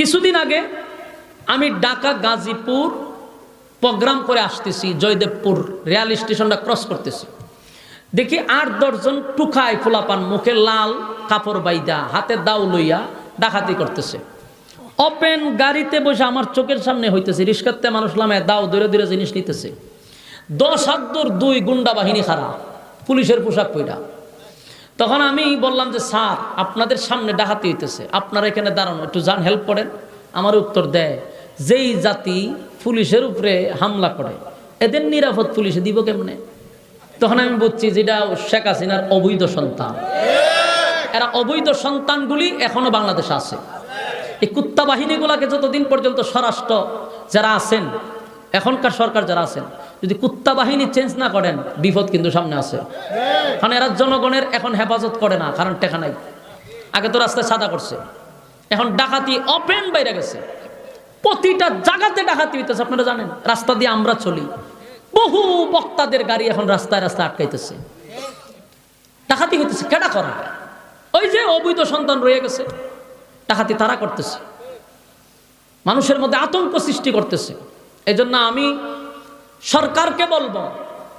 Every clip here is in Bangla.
কিছুদিন আগে আমি ঢাকা গাজীপুর প্রোগ্রাম করে আসতেছি, জয়দেবপুর রেল স্টেশনটা ক্রস করতেছি। দেখি আট দশজন টুকায় ফুলাপান মুখে লাল কাপড় বাইদা, হাতে দাও লইয়া ডাকাতি করতেছে। ওপেন গাড়িতে বসে আমার চোখের সামনে হইতেছে রিস্কাতে মানুষ লামায় দাও দূরে দূরে জিনিস নিতেছে। দশ হাত দুই গুন্ডা বাহিনী খারা পুলিশের পোশাক পইরা। তখন আমি বললাম যে, স্যার, আপনাদের সামনে ডাকাতি হইতেছে। আপনারা এখানে দাঁড়ানো, একটু যান হেল্প করেন। আমার উত্তর দেয়, যেই জাতি পুলিশের উপরে হামলা করে, এদের নিরাপদ পুলিশে দিব কেমনে? তখন আমি বুঝছি যেটা শেখ হাসিনার অবৈধ সন্তান। এরা অবৈধ সন্তানগুলি এখনও বাংলাদেশে আছে। এই কুত্তা বাহিনীগুলাকে যতদিন পর্যন্ত স্বরাষ্ট্র যারা আছেন, এখনকার সরকার যারা আছেন যদি কুত্তা বাহিনী চেঞ্জ না করেন, বিপদ কিন্তু সামনে আছে। কারণ এরা জনগণের এখন হেফাজত করে না, কারণ টেকা নাই। আগে তো রাস্তায় সাদা করছে। এখন ডাকাতি অপেন বাইরে গেছে। প্রতিটা জায়গাতে ডাকাতি হইতেছে, আপনারা জানেন, রাস্তা দিয়ে আমরা চলি। বহু বক্তাদের গাড়ি এখন রাস্তায় রাস্তায় আটকাইতেছে। ডাকাতি হইতেছে, কেডা করা? ওই যে অবৈধ সন্তান রয়ে গেছে, ডাকাতি তারা করতেছে। মানুষের মধ্যে আতঙ্ক সৃষ্টি করতেছে। এজন্য আমি সরকারকে বলব,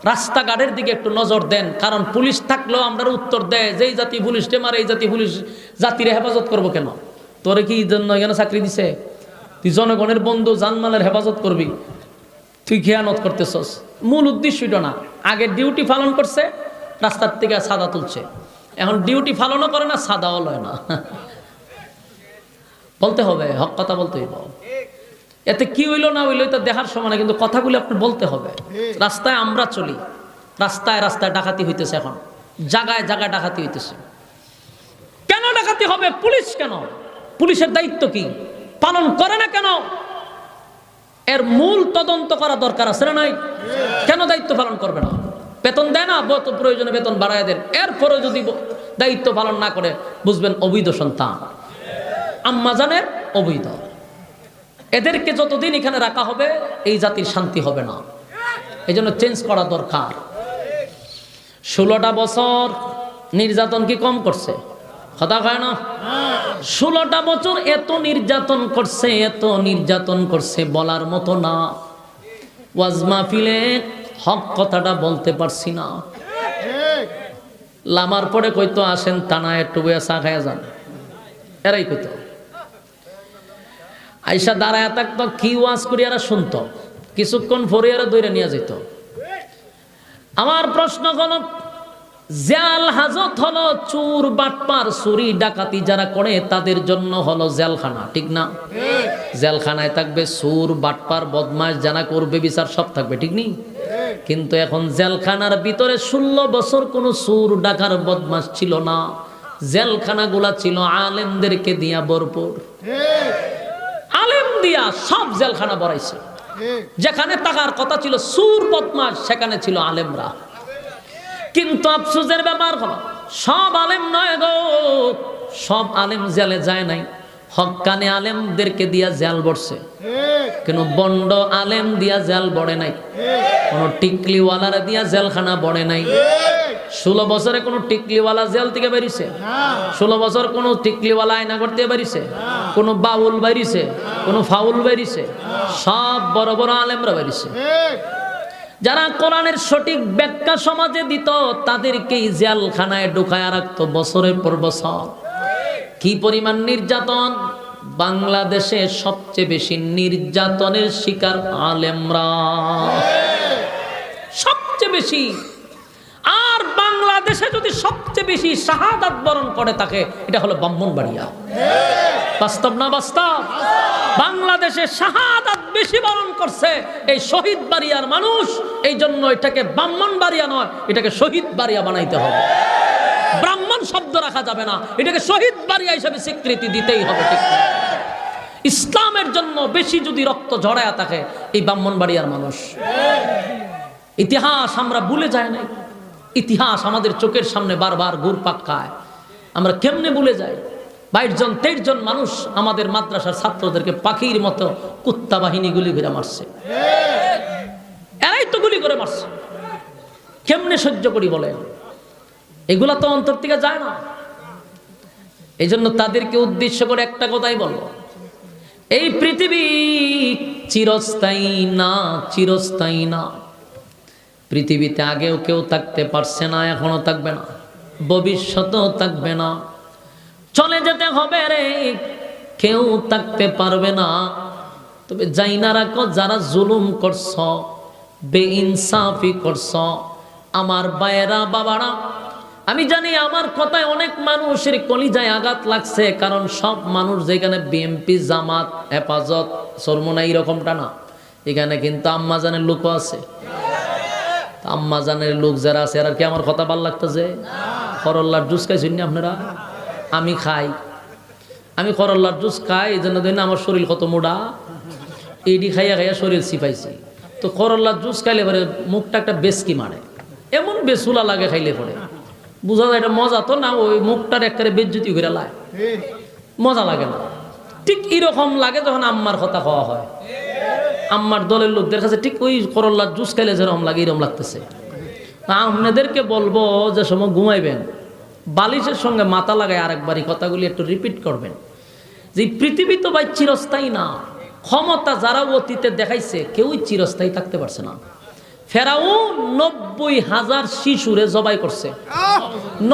রাস্তাঘাটের দিকে একটু নজর দেন, কারণ পুলিশ থাকলেও আমরা উত্তর দেয়, যেই জাতি পুলিশকে মারে, এই জাতি পুলিশ জাতির হেফাজত করব কেন? তোরে কি জন্য এখানে চাকরি দিছে? তুই জনগণের বন্ধু, জানমালের হেফাজত করবি। তুই খেয়ানত করতেছস। মূল উদ্দেশ্য এটা না। আগে ডিউটি পালন করছে, রাস্তার থেকে সাদা তুলছে। এখন ডিউটি পালনও করে না, সাদাও লয় না। বলতে হবে, হক কথা বলতে হইব। এতে কি হইল না হইল এটা দেখার সময় না কিন্তু কথাগুলো আপনি বলতে হবে। রাস্তায় আমরা চলি রাস্তায় রাস্তায় ডাকাতি হইতেছে এখন জাগায় জায়গায় ডাকাতি হইতেছে। কেন ডাকাতি হবে? পুলিশ কেন? পুলিশের দায়িত্ব কি? পালন করে না কেন? এর মূল তদন্ত করা দরকার আছে না নাই? কেন দায়িত্ব পালন করবে না? বেতন দেয় না? বত প্রয়োজনে বেতন বাড়ায় দেন। এরপরে যদি দায়িত্ব পালন না করে বুঝবেন অবৈধ সন্তান। আম্মাজানের অবৈধ। এদেরকে যতদিন এখানে রাখা হবে, এই জাতির শান্তি হবে না। এই জন্য চেঞ্জ করা দরকার। ষোলোটা বছর নির্যাতন কি কম করছে? কথা কয় না? ষোলোটা বছর এত নির্যাতন করছে, এত নির্যাতন করছে বলার মতো না। ওয়াজ মাহফিলে হক কথাটা বলতে পারছি না। লামার পরে কইতো, আসেন টানা একটু চা খাইয়া যান। এরাই কইতো। আইসা দাঁড়ায় থাকতো, কি ওয়াজ করি এরা শুনতো। কিছুক্ষণ পরে এরা দৈরে নিয়ে যেত। আমার প্রশ্ন হলো, জেল হাজত হলো চুর, বাটপার, চুরি, ডাকাতি যারা করে, তাদের জন্য হলো জেলখানা, ঠিক না? জেলখানায় থাকবে সুর বাটপার বদমাস জানা করবে, বিচার সব থাকবে, ঠিক নেই কিন্তু এখন জেলখানার ভিতরে ষোলো বছর কোনো সুর ডাকার বদমাস ছিল না। জেলখানাগুলা ছিল আলেমদেরকে দিয়া ভরপুর। দিয়া সব জেলখানা বড়াইছে যেখানে টাকার কথা ছিল সুর বদমাস সেখানে ছিল আলেমরা। কিন্তু আফসোসের ব্যাপার হলো, সব আলেম নয় গো, সব আলেম জেলে যায় নাই। হক্কানে আলেমদেরকে দিয়া জেল বসছে কেন বন্ড আলেম দিয়া জেল বড়ে নাই। কোনো টিকলিওয়ালারা দিয়া জেলখানা বড়ে নাই। ষোলো বছরে কোনো টিকলিওয়ালা জেল থেকে বেরিয়েছে? ষোলো বছর কোনো টিকলিওয়ালা আয়না করতে বেরিয়েছে? কোনো বাউল বেরিয়েছে? কোনো ফাউল বেরিয়েছে? সব বড় বড় আলেমরা বেরিয়েছে। যারা কোরআনের সঠিক ব্যাখ্যা সমাজে দিত তাদেরকেই জেলখানায় ঢুকায় রাখতো বছরের পর বছর। কি পরিমাণ নির্যাতন? বাংলাদেশে সবচেয়ে বেশি নির্যাতনের শিকার আলেমরা। সবচেয়ে বেশি বাংলাদেশে যদি সবচেয়ে বেশি শাহাদাত বরণ করে তাকে, এটা হলো ব্রাহ্মণবাড়িয়া। বাস্তব না বাস্তব? বাংলাদেশে শাহাদাত বেশি বরণ করছে এই শহীদ বাড়িয়ার মানুষ এই জন্য এটাকে ব্রাহ্মণ বাড়িয়া নয়, এটাকে শহীদ বাড়িয়া বানাইতে হবে। ব্রাহ্মণ শব্দ রাখা যাবে না, এটাকে শহীদ বাড়িয়া হিসেবে স্বীকৃতি দিতেই হবে ঠিক ইসলামের জন্য বেশি যদি রক্ত ঝরায়া থাকে, এই ব্রাহ্মণ বাড়িয়ার মানুষ। ইতিহাস আমরা ভুলে যাই নাই। ইতিহাস আমাদের চোখের সামনে বারবার ঘুরপাক খায়। আমরা কেমনে ভুলে যাই? বাইশ জন, তেইশ জন মানুষ আমাদের মাদ্রাসার ছাত্রদেরকে পাখির মতো কুত্তা বাহিনী গুলি ঘিরে মারছে। এরাই তো গুলি করে মারছে। কেমনে সহ্য করি বলেন? এগুলা তো অন্তর থেকে যায় না। এই জন্য তাদেরকে উদ্দেশ্য করে একটা কথাই বলব এই পৃথিবী চিরস্থায়ী না চিরস্থায়ী না? পৃথিবীতে আগেও কেউ থাকতে পারছে না, এখনও থাকবে না। ভবিষ্যতেও থাকবে না। চলে যেতে হবে রে, কেউ থাকতে পারবে না। তবে যাই না রাখো, যারা জুলুম করছ, বেইনসাফি করছ, আমার বায়েরা বাবারা, আমি জানি আমার কথায় অনেক মানুষের কলিজায় আঘাত লাগছে, কারণ সব মানুষ যেখানে বিএমপি জামাত, হেফাজত সরমোনা এইরকমটা না। এখানে কিন্তু আম্মা জানের লোকও আছে। আম্মা জানের লোক যারা আছে আর কি আমার কথা ভালো লাগতেছে? করল্লার জুস খাইছেন না আপনারা? আমি খাই। আমি করল্লার জুস খাই, এই জন্য দিন আমার শরীর কত মোড়া এইডি খাইয়া খাইয়া শরীর সিপাইছি। তো করল্লার জুস খাইলে পরে মুখটা একটা বেসকি মারে। এমন বেসুলা লাগে খাইলে পরে। বুঝা যায় এটা মজা তো না, ওই মুখটার একবারে বেজ্জুতি করে লাগে মজা লাগে না। ঠিক এরকম লাগে যখন আম্মার কথা খাওয়া হয়। আম্মার দলের লোকদের কাছে ঠিক ওই করল্লার জুস খাইলে যেরকম লাগে, এরকম লাগতেছে। আপনাদেরকে বলব যে সময় ঘুমাইবেন, বালিশের সঙ্গে মাথা লাগায় আরেকবারই কথাগুলি একটু রিপিট করবেন। যে পৃথিবী তো ভাই চিরস্থায়ী না, ক্ষমতা যারা অতীতে দেখাইছে, কেউই চিরস্থায়ী থাকতে পারছে না। ফেরাউন নব্বই হাজার শিশুরে জবাই করছে।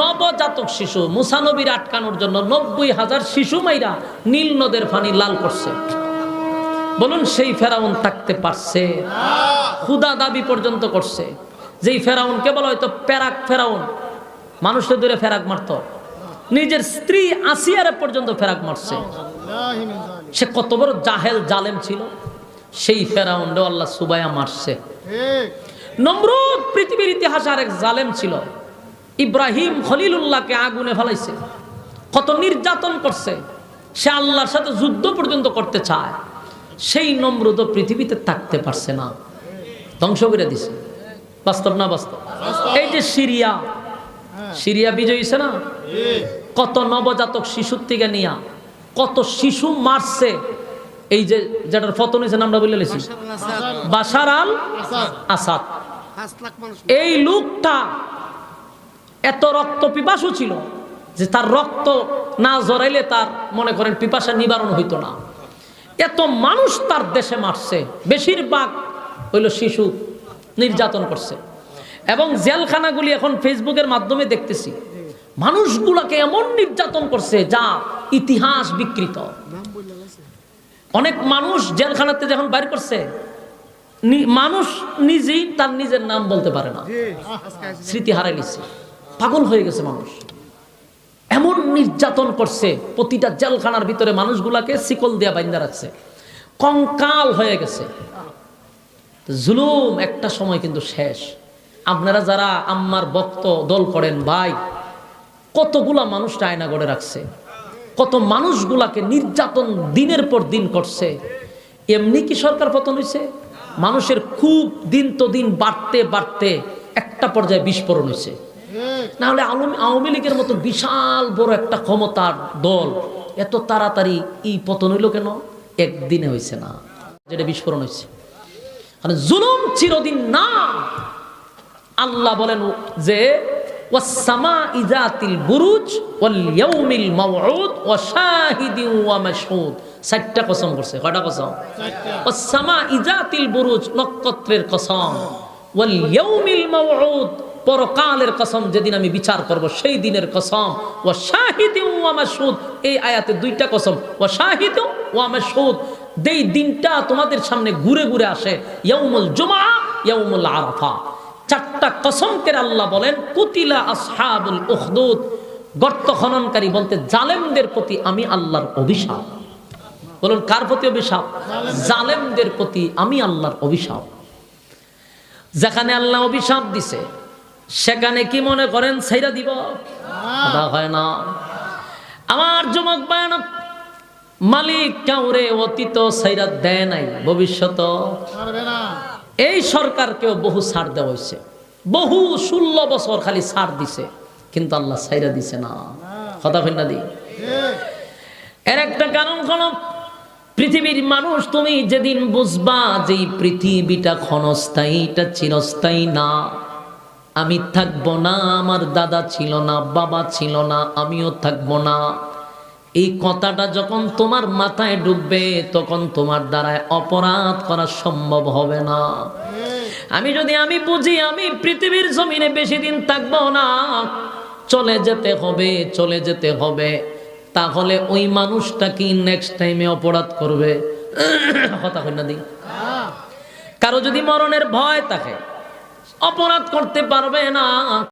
নবজাতক শিশু, মুসানবীর আটকানোর জন্য নব্বই হাজার শিশু মাইরা নীল নদের পানি লাল করছে। বলুন, সেই ফেরাউন থাকতে পারছে? ক্ষুদা দাবি পর্যন্ত করছে। যেই ফেরাউনকে বলা হয়তো প্যারাক ফেরাউন? মানুষের দূরে ফেরাক মারত। নিজের স্ত্রী আসিয়ারে পর্যন্ত ফেরাক মারছে। সে কত বড় জাহেল, জালেম ছিল। সেই ফেরাউন আল্লাহ সুবায়া মারছে। নমরুদ পৃথিবীর ইতিহাসে আরেক জালেম ছিল। ইব্রাহিম খলিলুল্লাহকে আগুনে ফেলাইছে। কত নির্যাতন করছে। সে আল্লাহর সাথে যুদ্ধ পর্যন্ত করতে চায়। সেই নমরুদ পৃথিবীতে থাকতে পারছে না। ধ্বংস করে দিছে। বাস্তব না বাস্তব? এই যে সিরিয়া সিরিয়া বিজয়ী হয়েছে না? কত নবজাতক শিশুর থেকে নিয়া কত শিশু মারছে। এই যে যেটার ফতন হয়েছে আমরা বলে লেছি বাসার আল আসাদ। এই লোকটা এত রক্ত পিপাসু ছিল যে তার রক্ত না জড়াইলে তার মনে করেন পিপাসা নিবারণ হইতো না। এত মানুষ তার দেশে মারছে। বেশিরভাগ হইল শিশু নির্যাতন করছে। এবং জেলখানাগুলি এখন ফেসবুকের মাধ্যমে দেখতেছি। মানুষগুলাকে এমন নির্যাতন করছে যা ইতিহাস বিকৃত। অনেক মানুষ জেলখানাতে যখন বাইর করছে মানুষ নিজেই তার নিজের নাম বলতে পারে না। স্মৃতি হারাই নিচ্ছে। পাগল হয়ে গেছে মানুষ। এমন নির্যাতন করছে, প্রতিটা জেলখানার ভিতরে মানুষগুলাকে শিকল দিয়া বাইন্দা রাখছে। কঙ্কাল হয়ে গেছে। জুলুম একটা সময় কিন্তু শেষ। আপনারা যারা আম্মার বক্ত দল করেন, ভাই, কতগুলা মানুষটা আয়না গড়ে রাখছে, কত মানুষগুলাকে নির্যাতন দিনের পর দিন করছে। এমনি কি সরকার পতন হয়েছে মানুষের খুব দিন তো দিন বাড়তে বাড়তে একটা পর্যায়ে বিস্ফোরণ হয়েছে না হলে আওয়ামী- লীগের মতো বিশাল বড় একটা ক্ষমতার দল এত তাড়াতাড়ি এই পতন হইল কেন? একদিনে হয়েছে না যেটা বিস্ফোরণ হয়েছে মানে জুলুম চিরদিন না। আল্লাহ বলেন যে ওয়াসসামা ইজাতিল বুরুজ ওয়াল ইয়াউমিল মাউউদ ওয়া শাহিদিন ওয়া মাশহুদ। চারটা কসম করছে কয়টা কসম? ওয়াসসামা ইজাতিল বুরুজ নক্ষত্রের কসম। ওয়াল ইয়াউমিল মাউউদ পরকালের কসম যেদিন আমি বিচার করব, সেই দিনের কসম ও ওয়া শাহিদিন ওয়া মাশহুদ। এই আয়াতে দুইটা কসম, ওয়া শাহিদু ওয়া মাশহুদ। যেই দিনটা তোমাদের সামনে ঘুরে ঘুরে আসে, ইয়াউমুল জুমআ, ইয়াউমুল আরাফা। চারটা কসম করে আল্লাহ বলেন, কুতিলা আসহাবুল উখদুদ। গর্ত খননকারী বলতে জালেমদের প্রতি আমি আল্লাহর অভিশাপ। বলুন, কার প্রতি অভিশাপ? জালেমদের প্রতি আমি আল্লাহর অভিশাপ। যেখানে আল্লাহ অভিশাপ দিছে সেখানে কি মনে করেন? সেইরা দিব। হয় না। আমার যুবক বায়ন মালিক কাউরে অতীত সাইরা দেয় নাই ভবিষ্যৎ এই সরকারকেও বহু ছাড় দেওয়া হয়েছে। বহু ষোলো বছর খালি ছাড় দিছে কিন্তু আল্লাহ সাইরা দিছে না। কথা ফেলনা দি। এর একটা কারণ হলো পৃথিবীর মানুষ তুমি যেদিন বুঝবা যে এই পৃথিবীটা ক্ষণস্থায়ী এটা চিরস্থায়ী না। আমি থাকব না, আমার দাদা ছিল না, বাবা ছিল না, আমিও থাকব না। এই কথাটা যখন তোমার মাথায় ডুববে তখন তোমার দ্বারায় অপরাধ করা সম্ভব হবে না। আমি যদি আমি বুঝি, আমি পৃথিবীর জমিনে বেশি দিন থাকব না, চলে যেতে হবে, চলে যেতে হবে, তাহলে ওই মানুষটা কি নেক্সট টাইমে অপরাধ করবে? কথা কই না দি। কারও যদি মরণের ভয় থাকে অপরাধ করতে পারবে না।